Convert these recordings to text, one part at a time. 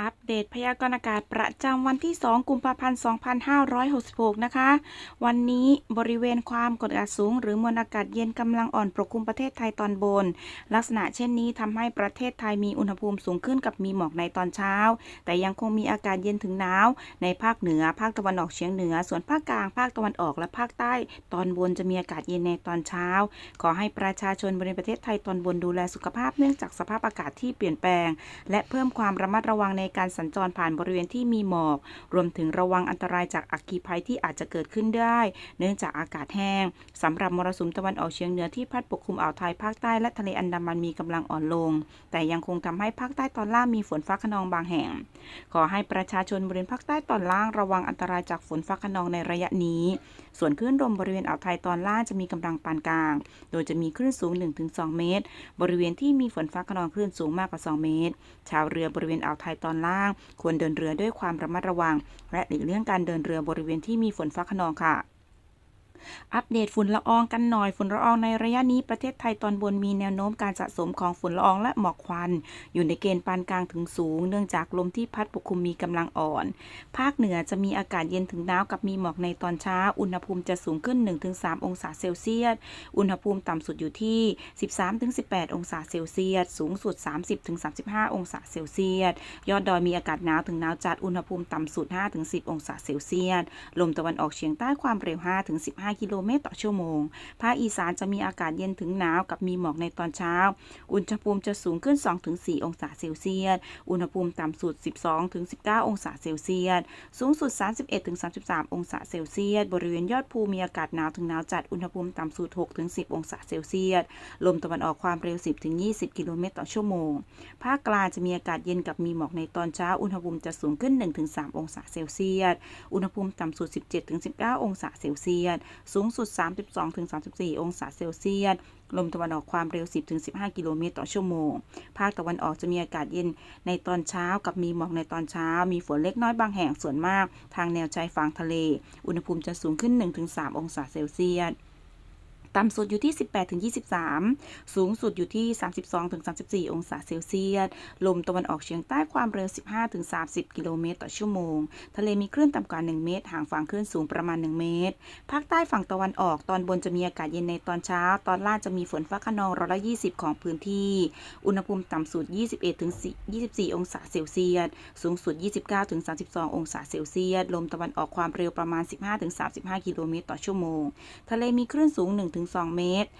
อัปเดตพยากรณ์อากาศประจำวันที่ 2 กุมภาพันธ์ 2566 นะคะ วันนี้บริเวณความกดอากาศสูง หรือมวลอากาศเย็นกำลังอ่อนปกคลุมประเทศไทยตอนบน ลักษณะเช่นนี้ทำให้ประเทศไทยมีอุณหภูมิสูงขึ้นกับมีหมอกในตอนเช้า แต่ยังคงมีอากาศเย็นถึงหนาว ในภาคเหนือ ภาคตะวันออกเฉียงเหนือ ส่วนภาคกลาง ภาคตะวันออกและภาคใต้ ตอนบนจะมีอากาศเย็นในตอนเช้า ขอให้ประชาชนบริเวณประเทศไทยตอนบนดูแลสุขภาพเนื่องจากสภาพอากาศที่เปลี่ยนแปลง และเพิ่มความระมัดระวังในการสัญจรผ่านบริเวณที่มีหมอก รวมถึงระวังอันตรายจากอัคคีภัยที่อาจจะเกิดขึ้นได้ เนื่องจากอากาศแห้งสำหรับมรสุมตะวันออกเฉียงเหนือที่พัดปกคลุมอ่าวไทยภาคใต้และทะเลอันดามันมีกำลังอ่อนลง แต่ยังคงทำให้ภาคใต้ตอนล่างมีฝนฟ้าคะนองบางแห่ง ขอให้ประชาชนบริเวณภาคใต้ตอนล่างระวังอันตรายจากฝนฟ้าคะนองในระยะนี้ ส่วนคลื่นลมบริเวณอ่าวไทยตอนล่างจะมีกำลังปานกลาง โดยจะมีคลื่นสูง 1-2 เมตร บริเวณที่มีฝนฟ้าคะนองคลื่นสูงมากกว่า 2 เมตร ชาวเรือบริเวณอ่าวไทยตอนล่าง ควรเดินเรือด้วยความระมัดระวัง และหลีกเลี่ยงการเดินเรือบริเวณที่มีฝนฟ้าคะนองค่ะ อัปเดตฝุ่นละอองกันหน่อยฝุ่นละอองในระยะนี้ประเทศไทยตอนบนมีแนวโน้มการสะสมของฝุ่นละอองและหมอกควัน อยู่ในเกณฑ์ปานกลางถึงสูง เนื่องจากลมที่พัดปกคลุมมีกำลังอ่อน ภาคเหนือจะมีอากาศเย็นถึงหนาวกับมีหมอกในตอนเช้า อุณหภูมิจะสูงขึ้น 1-3 องศาเซลเซียส อุณหภูมิต่ำสุดอยู่ที่ 13-18 องศาเซลเซียส สูงสุด 30-35 องศาเซลเซียส ยอดดอยมีอากาศหนาวถึงหนาวจัด อุณหภูมิต่ำสุด 5-10 องศาเซลเซียส ลมตะวันออกเฉียงใต้ความเร็ว 5-15กิโลเมตรต่อชั่วโมง ภาคอีสานจะมีอากาศเย็นถึงหนาวกับมีหมอกในตอนเช้า อุณหภูมิจะสูงขึ้น 2-4 องศาเซลเซียส อุณหภูมิต่ำสุด 12-19 องศาเซลเซียส สูงสุด 31-33 องศาเซลเซียส บริเวณยอดภูมีอากาศหนาวถึงหนาวจัด อุณหภูมิต่ำสุด 6-10 องศาเซลเซียส ลมตะวันออกความเร็ว 10-20 กิโลเมตรต่อชั่วโมง ภาคกลางจะมีอากาศเย็นกับมีหมอกในตอนเช้า อุณหภูมิจะสูงขึ้น 1-3 องศาเซลเซียส อุณหภูมิต่ำสุด 17-19 องศาเซลเซียสสูงสุด 32-34 องศาเซลเซียส ลมตะวันออกความเร็ว 10-15 กิโลเมตรต่อชั่วโมง ภาคตะวันออกจะมีอากาศเย็นในตอนเช้ากับมีหมอกในตอนเช้า มีฝนเล็กน้อยบางแห่งส่วนมาก ทางแนวชายฝั่งทะเล อุณหภูมิจะสูงขึ้น 1-3 องศาเซลเซียส ต่ำสุดอยู่ที่ 18-23 สูงสุดอยู่ที่ 32-34 องศาเซลเซียส ลมตะวันออกเฉียงใต้ความเร็ว 15-30 กิโลเมตรต่อชั่วโมง ทะเลมีคลื่นต่ำกว่า 1 เมตร ห่างฝั่งคลื่นสูงประมาณ 1 เมตร ภาคใต้ฝั่งตะวันออกตอนบนจะมีอากาศเย็นในตอนเช้า ตอนล่างจะมีฝนฟ้าคะนองร้อยละ20 ของพื้นที่ อุณหภูมิต่ำสุด 21-24 องศาเซลเซียส สูงสุด 29-32 องศาเซลเซียส ลมตะวันออกความเร็วประมาณ 15-35 กิโลเมตรต่อชั่วโมง ทะเลมีคลื่นสูง 1- 1-2 เมตร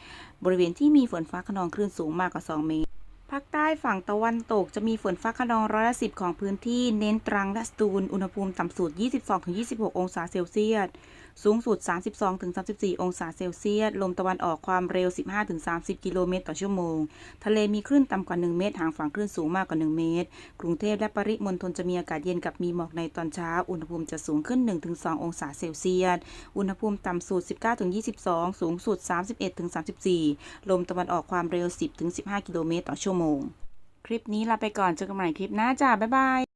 บริเวณที่มีฝนฟ้าขนองคลื่นสูงมากกว่า 2 เมตร ภาคใต้ฝั่งตะวันตกจะมีฝนฟ้าขนองร้อยละสิของพื้นที่เน้นตรังและสตูล อุณหภูมิต่ำสุด 22-26 องศาเซลเซียส สูงสุด 32-34 องศาเซลเซียส ลมตะวันออกความเร็ว 15-30 กิโลเมตรต่อชั่วโมง ทะเลมีคลื่นต่ำกว่า 1 เมตร ห่างฝั่งคลื่นสูงมากกว่า 1 เมตร กรุงเทพและปริมณฑลจะมีอากาศเย็นกับมีหมอกในตอนเช้า อุณหภูมิจะสูงขึ้น 1-2 องศาเซลเซียส อุณหภูมิต่ำสุด 19-22 สูงสุด 31-34 ลมตะวันออกความเร็ว 10-15 กิโลเมตรต่อชั่วโมง คลิปนี้ลาไปก่อนเจอกันใหม่คลิปหน้าจ้าบ๊ายบาย